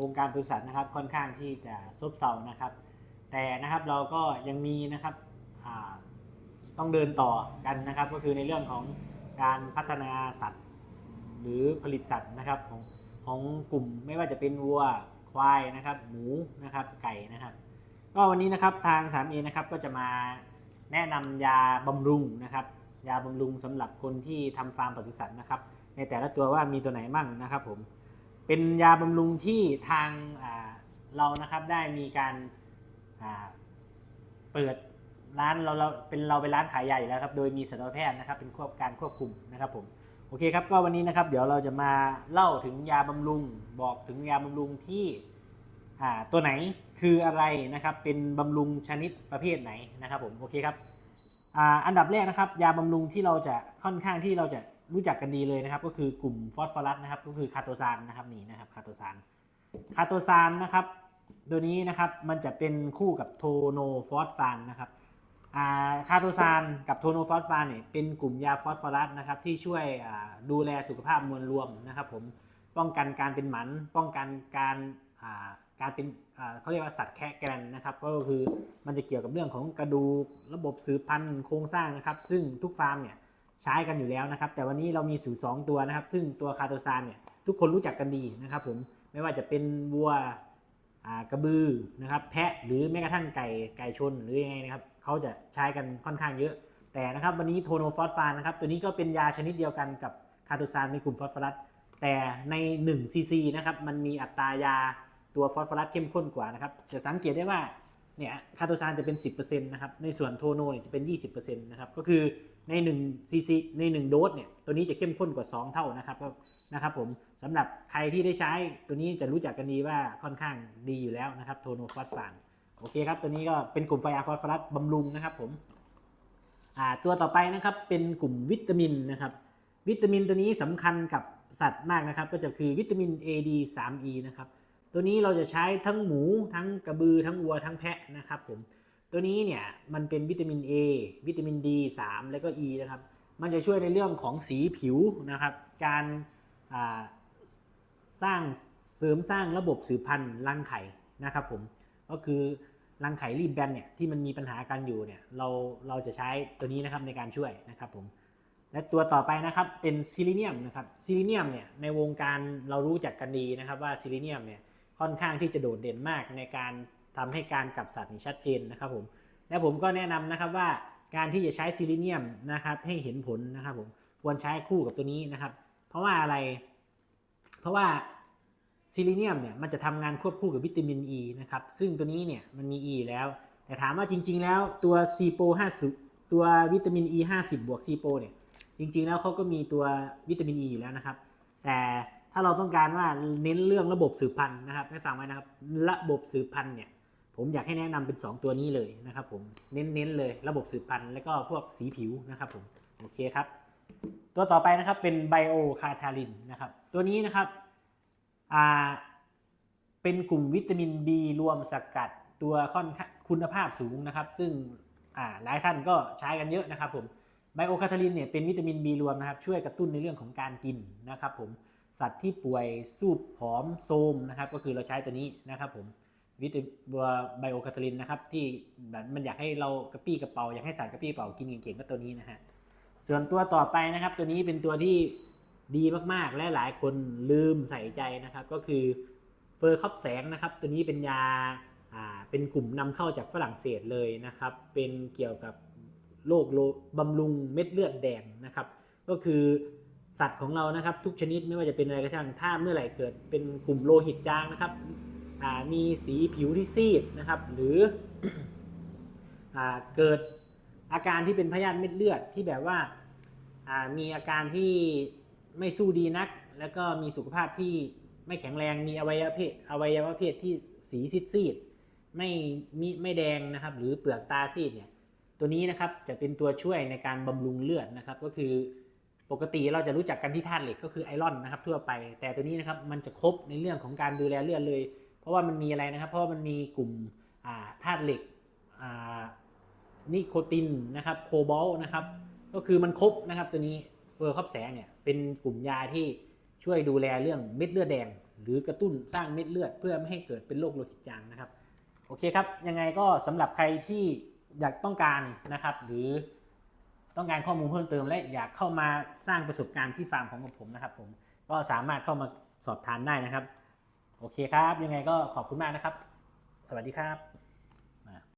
วงการบริษัทนะครับค่อนข้างที่จะซบเซานะครับ แต่นะครับเราก็ยังมีนะครับต้องเดินต่อกันนะครับ ก็คือในเรื่องของการพัฒนาสัตว์ หรือผลิตสัตว์นะครับของของกลุ่มไม่ว่าจะเป็นวัวควายนะครับหมูนะครับไก่นะครับ ก็วันนี้นะครับทาง 3A นะครับก็จะมาแนะนำยาบำรุงนะครับ ยาบำรุงสำหรับคนที่ทำฟาร์มปศุสัตว์นะครับ ในแต่ละตัวว่ามีตัวไหนมั่งนะครับผม เป็นยาบำรุงที่ทางเรานะครับได้มีการาเปิดร้านเราเราเป็นเราเป็นร้านขายยาอยู่แล้วครับ โดยมีสัตวแพทย์นะครับเป็นควบการควบคุมนะครับผมโอเคครับก็วันนี้นะครับเดี๋ยวเราจะมาเล่าถึงยาบำรุง บอกถึงยาบำรุงที่ตัวไหนคืออะไรนะครับ เป็นบำรุงชนิดประเภทไหนนะครับผมโอเคครับออันดับแรกนะครับ ยาบำรุงที่เราจะค่อนข้างที่เราจะ รู้จักกันดีเลยนะครับ ก็คือกลุ่มฟอสฟอรัสนะครับ ก็คือคาโตซานนะครับนี่นะครับคาโตซานคาโตซานนะครับ ตัวนี้นะครับมันจะเป็นคู่กับโทโนฟอสฟานนะครับคาโตซานกับโทโนฟอสฟานเนี่ยเป็นกลุ่มยาฟอสฟอรัสนะครับที่ช่วยดูแลสุขภาพมวลรวมนะครับผมป้องกันการเป็นหมัน ป้องกันการการเป็นเขาเรียกว่าสัตว์แคะแกรนนะครับ ก็คือมันจะเกี่ยวกับเรื่องของกระดูกระบบสืบพันธุ์โครงสร้างนะครับ ซึ่งทุกฟาร์มเนี่ย ใช้กันอยู่แล้วนะครับ แต่วันนี้เรามีสูตรสองตัวนะครับ ซึ่งตัวคาโตซานเนี่ยทุกคนรู้จักกันดีนะครับผมไม่ว่าจะเป็นวัวกระบือนะครับ แพะหรือแม้กระทั่งไก่ไก่ชนหรือยังไงนะครับเขาจะใช้กันค่อนข้างเยอะ แต่นะครับวันนี้โทโนฟอสฟานนะครับตัวนี้ก็เป็นยาชนิดเดียวกันกับคาโตซานในกลุ่มฟอสฟอรัสแต่ใน1ซีซีนะครับมันมีอัตรายาตัวฟอสฟอรัสเข้มข้นกว่านะครับจะสังเกตได้ว่า เนี่ยคาโตซานจะเป็น 10%นะครับ ในส่วนโทโนเนี่ยจะเป็น 20%นะครับ ก็คือใน1ซีซีใน 1 โดสเนี่ย ตัวนี้จะเข้มข้นกว่า 2 เท่านะครับนะครับผมสำหรับใครที่ได้ใช้ตัวนี้จะรู้จักกันดีว่าค่อนข้างดีอยู่แล้วนะครับ โทโนฟอสฟานโอเคครับ ตัวนี้ก็เป็นกลุ่มไฟอาฟอสฟอรัสบำรุงนะครับผมอ่าตัวต่อไปนะครับเป็นกลุ่มวิตามินนะครับ วิตามินตัวนี้สำคัญกับสัตว์มากนะครับ ก็จะคือวิตามิน A D 3 E นะครับ ตัวนี้เราจะใช้ทั้งหมูทั้งกระบือทั้งวัวทั้งแพะนะครับผมตัวนี้เนี่ยมันเป็นวิตามิน A วิตามิน D 3 แล้วก็ E นะครับมันจะช่วยในเรื่องของสีผิวนะครับ การสร้างเสริมสร้างระบบสืบพันธุ์รังไข่นะครับผมก็คือรังไข่รีบแบนเนี่ยที่มันมีปัญหากันอยู่เนี่ยเราเราจะใช้ตัวนี้นะครับในการช่วยนะครับผมและตัวต่อไปนะครับเป็นซิลิเนียมนะครับซิลิเนียมเนี่ยในวงการเรารู้จักกันดีนะครับว่าซิลิเนียมเนี่ย ค่อนข้างที่จะโดดเด่นมากในการทำให้การกลับสัตว์นี่ชัดเจนนะครับผมและผมก็แนะนำนะครับว่าการที่จะใช้ซิลิเนียมนะครับให้เห็นผลนะครับผมควรใช้คู่กับตัวนี้นะครับ เพราะว่าอะไร เพราะว่าซิลิเนียมเนี่ยมันจะทำงานควบคู่กับวิตามินอ e ีนะครับซึ่งตัวนี้เนี่ยมันมีอยู่แล้ว แต่ถามว่าจริง ๆ แล้วตัวซีโป50ตัววิตามินอ E 50บวกซีโปเนี่ยจริง ๆ แล้วเขาก็มีตัววิตามิน E อยู่แล้วนะครับ แต่ ถ้าเราต้องการว่าเน้นเรื่องระบบสืบพันธุ์นะครับให้ฟังไว้นะครับ ระบบสืบพันธุ์เนี่ย ผมอยากให้แนะนำเป็น 2 ตัวนี้เลยนะครับผมเน้นๆเลยระบบสืบพันธุ์แล้วก็พวกสีผิวนะครับผมโอเคครับ ตัวต่อไปนะครับเป็นไบโอคาทาลินนะครับ ตัวนี้นะครับอ่าเป็นกลุ่มวิตามิน B รวมสกัดตัวค่อนคุณภาพสูงนะครับ ซึ่งอ่าหลายท่านก็ใช้กันเยอะนะครับผมไบโอคาทาลินเนี่ยเป็นวิตามิน B รวมนะครับ ช่วยกระตุ้นในเรื่องของการกินนะครับผม สัตว์ที่ป่วยสูบผอมโซมนะครับ ก็คือเราใช้ตัวนี้นะครับผมวิตาบัวไบโอคาทาลินนะครับ ที่แบบมันอยากให้เรากระปี้กระเป๋าอยากให้สัตว์กระปี้กระเป๋ากินเก่งๆก็ตัวนี้นะฮะส่วนตัวต่อไปนะครับ ตัวนี้เป็นตัวที่ดีมากๆ และหลายคนลืมใส่ใจนะครับ ก็คือเฟอร์คอปแสงนะครับ ตัวนี้เป็นยาอ่าเป็นกลุ่มนำเข้าจากฝรั่งเศสเลยนะครับ เป็นเกี่ยวกับโรคโลบำรุงเม็ดเลือดแดงนะครับ ก็คือ สัตว์ของเรานะครับ ทุกชนิดไม่ว่าจะเป็นอะไรก็ช่างถ้าเมื่อไหร่เกิดเป็นกลุ่มโลหิตจางนะครับมีสีผิวที่ซีดนะครับ หรืออเกิดอาการที่เป็นพยาธิเม็ดเลือดที่แบบว่าามีอาการที่ไม่สู้ดีนัก แล้วก็มีสุขภาพที่ไม่แข็งแรงมีอวัยวะเพศอวัยวะเพศที่สีซีดซีดๆไม่มีไม่แดงนะครับ หรือเปลือกตาซีดเนี่ยตัวนี้นะครับจะเป็นตัวช่วยในการบำรุงเลือดนะครับก็คือ ปกติเราจะรู้จักกันที่ธาตุเหล็กก็คือไอรอนนะครับทั่วไป แต่ตัวนี้นะครับมันจะครบในเรื่องของการดูแลเลือดเลย เพราะว่ามันมีอะไรนะครับ เพราะว่ามันมีกลุ่มธาตุเหล็กอ่านิโคตินนะครับโคบอลนะครับก็คือมันครบนะครับตัวนี้เฟอร์คอบแสงเนี่ยเป็นกลุ่มยาที่ช่วยดูแลเรื่องเม็ดเลือดแดง หรือกระตุ้นสร้างเม็ดเลือด เพื่อไม่ให้เกิดเป็นโรคโลหิตจางนะครับโอเคครับยังไงก็สำหรับใครที่อยากต้องการนะครับ หรือ ต้องการข้อมูลเพิ่มเติมและอยากเข้ามาสร้างประสบการณ์ที่ฟาร์มของผมนะครับ ผมก็สามารถเข้ามาสอบถามได้นะครับ โอเคครับ ยังไงก็ขอบคุณมากนะครับ สวัสดีครับ